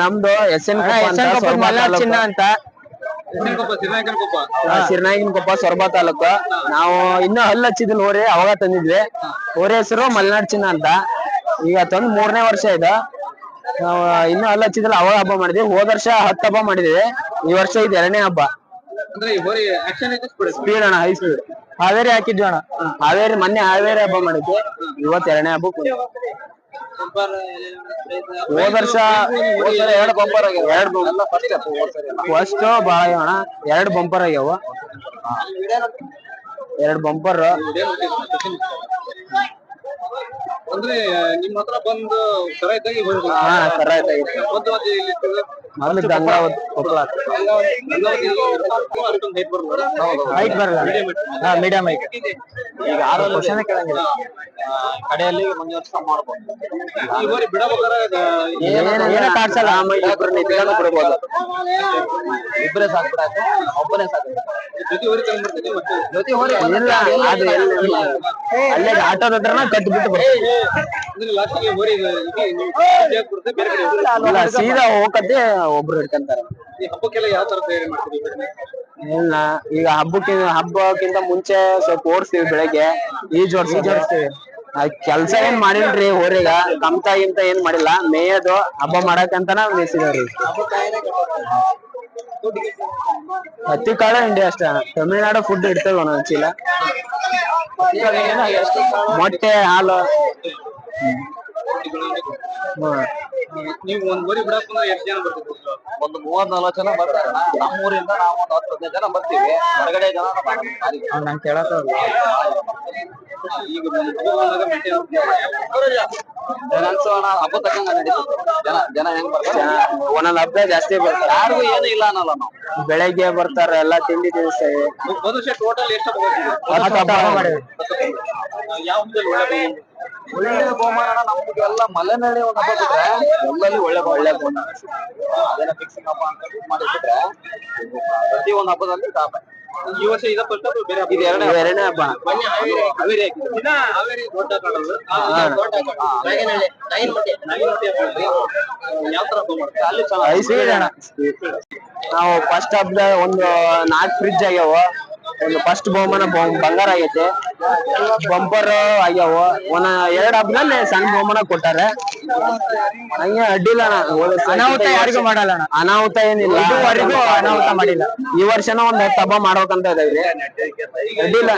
ನಮ್ದು S N ಚಿನ್ನ ಅಂತ. ಸಿರ್ನಾಗಿನ ಕೊಪ್ಪ ಸೊರಬ ತಾಲೂಕು. ನಾವು ಇನ್ನೂ ಹಲ್ಲ ಹಚ್ಚಿದ್ ಹೋರಿ ಅವಾಗ ತಂದಿದ್ವಿ. ಹೋರಿ ಹೆಸರು ಮಲ್ನಾಡ್ ಚಿನ್ನ ಅಂತ. ಈಗ ತಂದ್ ಮೂರನೇ ವರ್ಷ ಇದು. ನಾವು ಇನ್ನೂ ಹಲ್ಲ ಹಚ್ಚಿದಿಲ್ಲ ಅವಾಗ ಹಬ್ಬ ಮಾಡಿದ್ವಿ. ಹೋದ ವರ್ಷ ಹತ್ತು ಹಬ್ಬ ಮಾಡಿದ್ವಿ. ಈ ವರ್ಷ ಇದು ಎರಡನೇ ಹಬ್ಬ. ಸ್ಪೀಡ್ ಅಣ್ಣ ಹೈ ಸ್ಪೀಡ್ ಹಾವೇರಿ ಹಾಕಿದ್ವಿ ಅಣ್ಣ. ಹಾವೇರಿ ಮೊನ್ನೆ ಹಾವೇರಿ ಹಬ್ಬ ಮಾಡಿದ್ವಿ. ಇವತ್ತು ಎರಡನೇ ಹಬ್ಬ ಹೋದ ವರ್ಷ ಎರಡು ಬಂಪರ್ ಆಗ್ಯಾವ. ಎರಡು ಫಸ್ಟ್ ಬಾಳ ಎರಡು ಬಂಪರ್ ಆಗ್ಯಾವ. ಎರಡು ಬಂಪರ್. ಅಂದ್ರೆ ನಿಮ್ಮ ಹತ್ರ ಬಂದು ಸರ ಇದ್ದಾಗ. ಹಾ ಒಂದು ಮತ್ತೆ ಇಲ್ಲಿ ಕೊಪ್ಪಳ ಅದಕ್ಕೊಂದು ಹೈಟ್ ಬರಲ್ಲ. ಹಾ ಮೀಡಿಯಂ ಹೈಟ್ ಈಗ ಆರಲ್ಲಿ ಕ್ವಶನ್ ಕೇಳಂಗಿಲ್ಲ. ಕಡೆಯಲ್ಲಿ ಒಂದು ವರ್ಷ ಮಾಡ್ಬೋದು. ಊರಿ ಬಿಡಬೇಕಾದ್ರೆ ಏನೇ ಕಾಡ್ಸಲ್ಲ ಬಿಡ್ಬೋದು. ಇಬ್ಬರೇ ಒಬ್ಬನೇ ಸಾಕು. ಇಲ್ಲ ಅದು ಅಲ್ಲೇ ಆಟೋದ ಹತ್ರನ ಬಿಟ್ಟು ಸೀದಾ ಹೋಗತ್ತೆ ಒಬ್ರು ಹಿಡ್ಕೊಂತಾರ. ಈ ಹಬ್ಬಕ್ಕೆಲ್ಲ ಯಾವ ತರ ತಯಾರಿ ಮಾಡ್ತೀವಿ ಇಲ್ಲ ಈಗ ಹಬ್ಬಕ್ಕೆ ಹಬ್ಬಕ್ಕಿಂತ ಮುಂಚೆ ಸ್ವಲ್ಪ ಓಡಿಸ್ತೀವಿ ಬೆಳಗ್ಗೆ. ಈಜ್ ಓಡಿಸ್ತೀವಿ. ಕೆಲ್ಸ ಏನ್ ಮಾಡಿಲ್ರಿ ಊರಿಗ ಕಮ್ತ ಗಿಂತ ಏನ್ ಮಾಡಿಲ್ಲ. ಮೇಯದು ಹಬ್ಬ ಮಾಡಕಂತನ ಮೇಯ್ಸಿದವ್ರಿ. ಹತ್ತಿ ಕಾಳು ಹಿಂಡಿ ಅಷ್ಟೇ. ತಮಿಳ್ನಾಡು ಫುಡ್ ಇಡ್ತೇವೆ ಒಂದೊಂದ್ ಚೀಲ. ಮೊಟ್ಟೆ ಹಾಲು. ಹ್ಮ್. ನೀವು ಒಂದ್ ಊರಿ ಬಿಡಕ್ ಎಷ್ಟು ಜನ ಬರ್ತೀವಿ ಒಂದು ಮೂವತ್ ನಲ್ವತ್ತು ಜನ ಬರ್ತಾರೆ. ನಮ್ಮ ಊರಿಂದ ನಾವು ಒಂದು ಹತ್ತು ಹದಿನೈದು ಜನ ಬರ್ತೀವಿ. ಹೊರಗಡೆ ಜನ ನಂಗೆ ಕೇಳತ್ತ ಈಗ ಒಂದು ಹಬ್ಬ ಬಂದಾಗ maintain ಅನ್ಸೋಣ ಹಬ್ಬ ತಕ್ಕಂಗ ನಡೀತದೆ. ಜನ ಜನ ಹೆಂಗ್ ಬರ್ತಾರೆ? ಒಂದೊಂದ್ ಹಬ್ಬ ಜಾಸ್ತಿ ಬರ್ತಾರೆ. ಯಾರಿಗೂ ಏನು ಇಲ್ಲ ಅನ್ನಲ್ಲ ನಾವು ಬೆಳಗ್ಗೆ ಬರ್ತಾರೆ ಎಲ್ಲಾ ತಿಂಡಿ ದಿವಸ ಒಂದು ವರ್ಷ ಟೋಟಲ್ ಎಷ್ಟು ಹಬ್ಬ ಬರ್ತೀವಿ ಹತ್ತು ಹಬ್ಬ ಮಾಡಿವಿ. ಯಾವ ಹಬ್ಬದಲ್ಲಿ ಒಳ್ಳೆ ಒಳ್ಳೆ ಬಹುಮಾನ ನಮ್ಗೆ ಎಲ್ಲ ಮಲೆನಾಡಿ ಒಂದು ಹಬ್ಬ ಬಿಟ್ರೆ ಎಲ್ಲಲ್ಲಿ ಒಳ್ಳೆ ಒಳ್ಳೆ ಬಹುಮಾನ ಫಿಕ್ಸಿಂಗ್ ಹಬ್ಬ ಅಂತ ಮಾಡಿಬಿಟ್ರೆ ಪ್ರತಿ ಒಂದು ಹಬ್ಬದಲ್ಲಿ ಟಾಪ್ ಈ ವರ್ಷ ಇದ ಫಸ್ಟ್ ಬೇರೆ ಹಬ್ಬ ಇದು ಎರಡನೇ ಹಬ್ಬ ಬನ್ನಿ ಹಾವೇರಿ ಹಾವೇರಿ ಹಾಕಿದ್ದು. ದಿನ ಹಾವೇರಿ ದೊಡ್ಡ ಕಾಡಲ್ಲು. ಆ, ಆ, ದೊಡ್ಡ ಕಾಡು. ನಾಗಿನಹಳ್ಳಿ. ನಾಗಿನಮಟ್ಟಿ. ನಾಗಿನಮಟ್ಟಿ ಹಬ್ಬ ಮಾಡ್ತೀವಿ. ಯಾವ ತರ ಹಬ್ಬ ಮಾಡ್ತೀವಿ? ಅಲ್ಲಿ ಚೆನ್ನಾಗಿ ಐಸ್ ಅಣ್ಣ ನಾವು ಫಸ್ಟ್ ಹಬ್ಬದ ಒಂದು ನಾಲ್ಕು ಫ್ರಿಡ್ಜ್ ಆಗ್ಯಾವ ಒಂದು ಫಸ್ಟ್ ಬಹುಮಾನ ಬ- ಬಂಗಾರ ಆಗೈತೆ ಬಂಪರ್ ಆಗ್ಯಾವ ಒಂದ್ ಎರಡ್ ಹಬ್ಬದಲ್ಲಿ ಸಣ್ಣ ಬಹುಮಾನ ಕೊಟ್ಟಾರೆ ಹಂಗೆ ಅಡ್ಡಿಲ್ಲ ಅಣ್ಣ ಅನಾಹುತ ಯಾರಿಗೂ ಮಾಡಲ್ಲ ಅಣ್ಣ. ಅನಾಹುತ ಏನಿಲ್ಲ ಇದುವರೆಗೂ ಅನಾಹುತ ಮಾಡಿಲ್ಲ. ಈ ವರ್ಷನ ಒಂದ್ ಹತ್ತು ಹಬ್ಬ ಮಾಡ್ಬೇಕಂತ ಇದಾವ್ರಿ ಅಡ್ಡಿಲ್ಲ.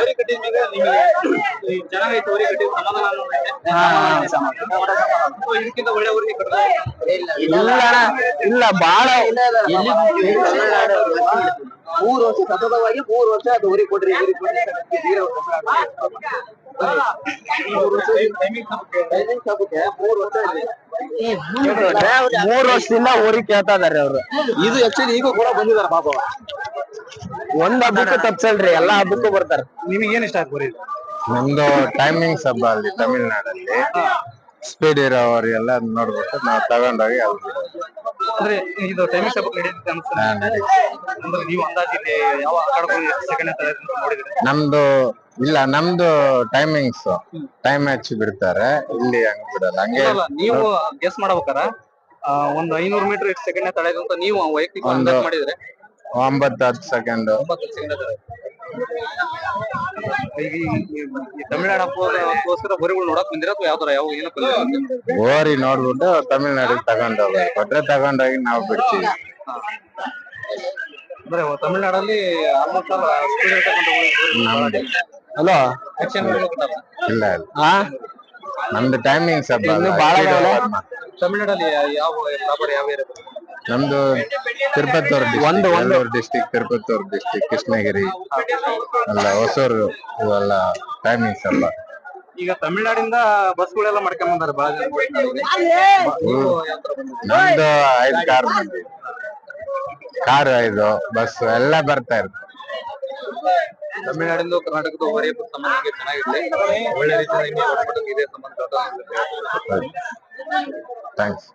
ಇಲ್ಲ ಅಣ್ಣ ಇಲ್ಲ ಬಾಳ ಮೂರು ವರ್ಷ ಸತತವಾಗಿ ಮೂರು ವರ್ಷ ಅದು ಊರಿಗೆ ಕೊಡ್ರಿ ಊರಿಗೆ ಕೊಡ್ರಿ ಟೈಮಿಂಗ್ ಹಬ್ಬಕ್ಕೆ ಮೂರು ವರ್ಷ ಮೂರ್ ವರ್ಷದಿಂದ ಊರಿಗೆ ಕೇಳ್ತಾ ಇದಾರೆ ಅವ್ರು. ಇದು ಆಕ್ಚುಲಿ ಈಗ ಕೂಡ ಬಂದಿದ್ದಾರೆ ಪಾಪ. ಒಂದ್ ಹಬ್ಬಕ್ಕೂ ತಪ್ಸಲ್ರಿ ಎಲ್ಲಾ ಹಬ್ಬಕ್ಕೂ ಬರ್ತಾರೆ. ನಿಮಗೆ ಏನ್ ಇಷ್ಟ ಆಯ್ತು ಬರೀ ನಮ್ದು ಟೈಮಿಂಗ್ಸ್ ಹಬ್ಬ ಅಲ್ಲಿ ತಮಿಳ್ನಾಡಲ್ಲಿ. ಸ್ಪೀಡ್ ಎಲ್ಲ ನೋಡ್ಬಿಟ್ಟು ನಾವು ತಗೊಂಡೋಗಿ ಅಲ್ಲಿ ಅಂದ್ರೆ ಇದು ಟೈಮಿಂಗ್ ಹಬ್ಬಕ್ಕೆ ನಡೆಯುತ್ತೆ ಅನ್ಸುತ್ತೆ. ಅಂದ್ರೆ ನೀವು ಅಂದಾಜಿಗೆ ಯಾವ ಕಡಗಳು ಸೆಕೆಂಡ್ ಅಂತ ನೋಡಿದ್ರೆ? ನಮ್ದು ಇಲ್ಲ ನಮ್ದು ಟೈಮಿಂಗ್ಸ್ ಟೈಮ್ ಮ್ಯಾಚ್ ಬಿಡ್ತಾರೆ ಇಲ್ಲಿ ಹಂಗ್ ಬಿಡಲ್ಲ. ಹಂಗೆ ಅಲ್ಲ ನೀವು ಗೆಸ್ ಮಾಡ್ಬೇಕಾರ? ಆ, ಒಂದು ಐನೂರು ಮೀಟರ್ ಎಷ್ಟು ಸೆಕೆಂಡ್ ತಡೆಯೋದು ಅಂತ ನೀವು ವೈಯಕ್ತಿಕ ಒಂದು- ಅಂದಾಜ್ ಮಾಡಿದ್ರೆ? ಒಂಬತ್ತು ಹತ್ತು ಸೆಕೆಂಡ್ ಒಂಬತ್ತು ಸೆಕೆಂಡ್ ಈಗ ಈ- ಈ- ಈ ತಮಿಳ್ನಾಡು ಹಬ್ಬದಕ್ಕೋಸ್ಕರ ಬರಿಗಳು ನೋಡಕ್ ಬಂದಿರ ಅಥವಾ ಯಾವ ತರ ಯಾವ ಏನಕ್ಕೆ ಬಂದಿರ? ಓರಿ ನೋಡ್ಬಿಟ್ಟು ತಮಿಳ್ನಾಡಿಗೆ ತಗೊಂಡೋಗಿ ಕೊಟ್ರೆ ತಗೊಂಡೋಗಿ ನಾವು ಬಿಡ್ತೀವಿ. ಅಂದ್ರೆ ತಮಿಳ್ನಾಡಲ್ಲಿ ಆಲ್ಮೋಸ್ಟ್ ಸ್ಪೀಡ್ ನಮ್ದು. ಹಲೋ ಇಲ್ಲ ಇಲ್ಲ. ಹಾ ನಮ್ದು ಇನ್ನು ಬಾಳ over ತಮಿಳ್ನಾಡಲ್ಲಿ ಯಾವ ಪ್ರಾಪರ್ ಯಾವ ನಮ್ದು ತಿರುಪತ್ತೂರ್ ಒಂದು- ಒಂದು. District Tirupattur district Krishnagiri. ಅಲ್ಲ ಹೊಸೂರು ಇವೆಲ್ಲ ಟೈಮಿಂಗ್ಸ್ ಅಲ್ಲ ಈಗ ತಮಿಳ್ನಾಡಿಂದ ಬಸ್ಗಳೆಲ್ಲ ಮಾಡ್ಕೊಂಡ್ ಬಂದಾರೆ ಬಹಳ ಜನ. ನಮ್ದು ಐದು ಕಾರ್ ಬಂದಿದೆ. ಕಾರ್ ಐದು ಬಸ್ ಎಲ್ಲ ಬರ್ತಾ ಇರ್ತದೆ. ತಮಿಳ್ನಾಡಿಂದ ಕರ್ನಾಟಕದ ಹೊರೆ ಸಂಬಂಧ ಚೆನ್ನಾಗಿರ್ಲಿ. ಒಳ್ಳೆ ರೀತಿಯಿಂದ ಹಿಂಗೆ ಒಡನಾಟಕ್ಕೆ ಇದೆ ಸಂಬಂಧ ಥ್ಯಾಂಕ್ಸ್